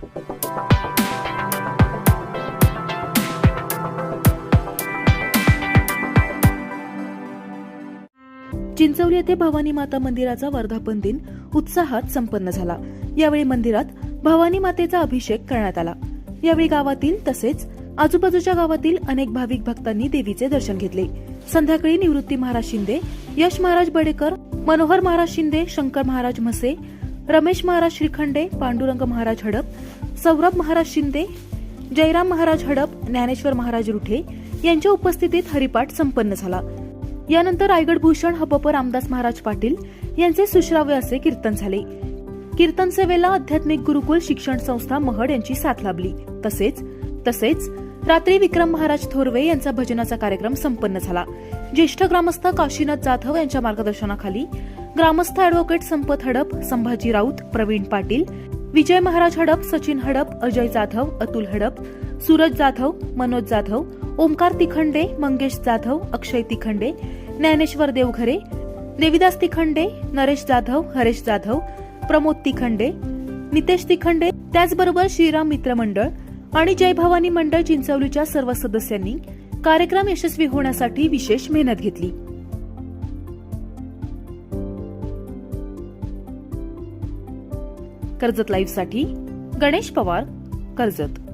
चिंचवली येथे भवानी माता मंदिराचा वर्धापन दिन उत्साहात संपन्न झाला. यावेळी मंदिरात भवानी मातेचा अभिषेक करण्यात आला. यावेळी गावातील तसेच आजूबाजूच्या गावातील अनेक भाविक भक्तांनी देवीचे दर्शन घेतले. संध्याकाळी निवृत्ती महाराज शिंदे यश महाराज बडेकर मनोहर महाराज शिंदे शंकर महाराज म्हसे रमेश महाराज श्रीखंडे पांडुरंग महाराज हडप सौरभ महाराज शिंदे जयराम महाराज हडप ज्ञानेश्वर महाराज रुठे यांच्या उपस्थितीत हरिपाठ संपन्न झाला. यानंतर रायगड भूषण हपप रामदास महाराज पाटील यांचे सुश्राव्य असे कीर्तन झाले. कीर्तन सेवेला आध्यात्मिक गुरुकुल शिक्षण संस्था महड यांची साथ लाभली. तसेच तसेच रात्री विक्रम महाराज थोरवे यांचा भजनाचा कार्यक्रम संपन्न झाला. ज्येष्ठ ग्रामस्थ काशीनाथ जाधव यांच्या मार्गदर्शनाखाली ग्रामस्थ अॅडव्होकेट संपत हडप संभाजी राऊत प्रवीण पाटील विजय महाराज हडप सचिन हडप अजय जाधव अतुल हडप सूरज जाधव मनोज जाधव ओमकार तिखंडे मंगेश जाधव अक्षय तिखंडे ज्ञानेश्वर देवघरे देविदास तिखंडे नरेश जाधव हरेश जाधव प्रमोद तिखंडे नितेश तिखंडे त्याचबरोबर श्रीराम मित्र मंडळ आणि जय भवानी मंडळ चिंचवलीच्या सर्व सदस्यांनी कार्यक्रम यशस्वी होण्यासाठी विशेष मेहनत घेतली. कर्जत लाईव्हसाठी गणेश पवार कर्जत.